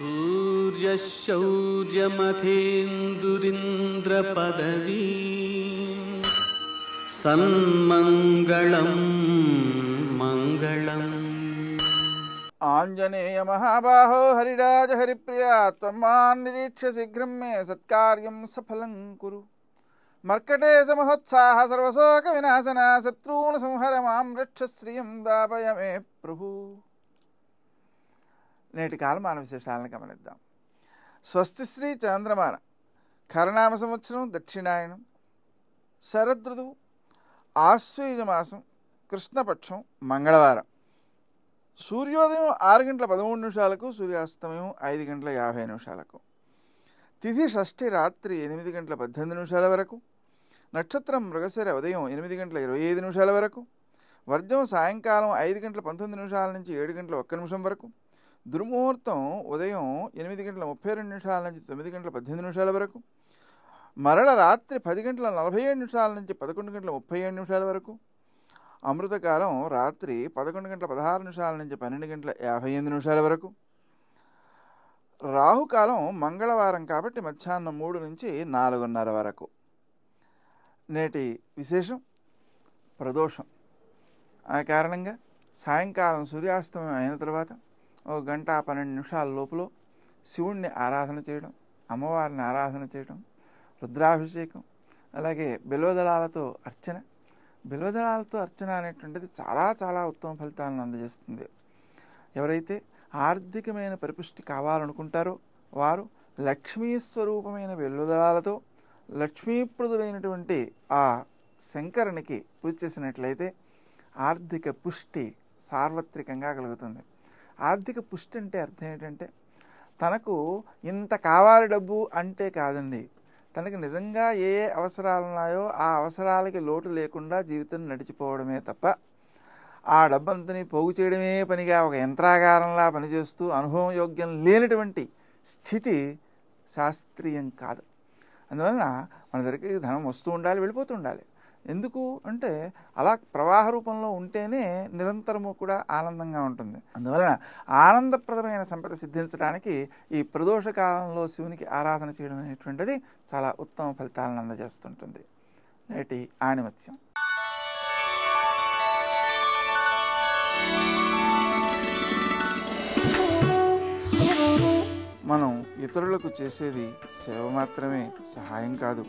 सूर्यशौर्यमथेन्दुरिन्द्रपदवी। सन्मङ्गलम् मङ्गलम्। आञ्जनेय महाबाहो हरिराज, हरिप्रिया त्वं निरीक्ष्य शीघ्रं मे सत्कार्यं सफलं कुरु। मर्कटे समहोत्साह सर्वशोकविनाशना, शत्रून् संहर माँ रक्षश्रियं दापय मे प्रभु। నేటి కాలమాన విశేషాలను గమనిద్దాం. స్వస్తి శ్రీ చంద్రమాన. కరణామ సంవత్సరం దక్షిణాయనం శరదృతువు ఆశ్వయుజమాసం కృష్ణపక్షం మంగళవారం. సూర్యోదయం ఆరు గంటల పదమూడు నిమిషాలకు సూర్యాస్తమయం ఐదు గంటల యాభై నిమిషాలకు. తిథి షష్ఠి రాత్రి ఎనిమిది గంటల పద్దెనిమిది నిమిషాల వరకు. నక్షత్రం మృగశిర ఉదయం ఎనిమిది గంటల ఇరవై ఐదు నిమిషాల వరకు. వర్జం సాయంకాలం ఐదు గంటల పంతొమ్మిది నిమిషాల నుంచి ఏడు గంటల ఒక్క నిమిషం వరకు. దుర్ముహూర్తం ఉదయం ఎనిమిది గంటల ముప్పై రెండు నిమిషాల నుంచి తొమ్మిది గంటల పద్దెనిమిది నిమిషాల వరకు మరల రాత్రి పది గంటల నలభై ఏడు నిమిషాల నుంచి పదకొండు గంటల ముప్పై ఏడు నిమిషాల వరకు అమృతకాలం రాత్రి పదకొండు గంటల పదహారు నిమిషాల నుంచి పన్నెండు గంటల యాభై ఎనిమిది నిమిషాల వరకు రాహుకాలం మంగళవారం కాబట్టి మధ్యాహ్నం మూడు నుంచి నాలుగున్నర వరకు. నేటి విశేషం ప్రదోషం. ఆ కారణంగా సాయంకాలం సూర్యాస్తమయం అయిన తర్వాత ఓ గంట పన్నెండు నిమిషాల లోపల శివుణ్ణి ఆరాధన చేయడం అమ్మవారిని ఆరాధన చేయడం రుద్రాభిషేకం అలాగే బిల్వదళాలతో అర్చన. బిల్వదళాలతో అర్చన అనేటువంటిది చాలా చాలా ఉత్తమ ఫలితాలను అందజేస్తుంది. ఎవరైతే ఆర్థికమైన పరిపుష్టి కావాలనుకుంటారో వారు లక్ష్మీ స్వరూపమైన బిల్వదళాలతో లక్ష్మీప్రదులైనటువంటి ఆ శంకరునికి పూజ చేసినట్లయితే ఆర్థిక పుష్టి సార్వత్రికంగా కలుగుతుంది. ఆర్థిక పుష్టి అంటే అర్థం ఏంటంటే తనకు ఇంత కావాలి డబ్బు అంటే కాదండి. తనకి నిజంగా ఏ ఏ అవసరాలు ఉన్నాయో ఆ అవసరాలకి లోటు లేకుండా జీవితం నడిచిపోవడమే తప్ప ఆ డబ్బంతని పోగు చేయడమే పనిగా ఒక యంత్రాగారంలా పనిచేస్తూ అనుభవం యోగ్యం లేనటువంటి స్థితి శాస్త్రీయం కాదు. అందువలన మన దగ్గరికి ధనం వస్తూ ఉండాలి వెళ్ళిపోతూ ఉండాలి. ఎందుకు అంటే అలా ప్రవాహ రూపంలో ఉంటేనే నిరంతరము కూడా ఆనందంగా ఉంటుంది. అందువలన ఆనందప్రదమైన సంపద సిద్ధించడానికి ఈ ప్రదోష కాలంలో శివునికి ఆరాధన చేయడం అనేటువంటిది చాలా ఉత్తమ ఫలితాలను అందజేస్తుంటుంది. నేటి ఆణిమత్యం. మనం ఇతరులకు చేసేది సేవ మాత్రమే సహాయం కాదు.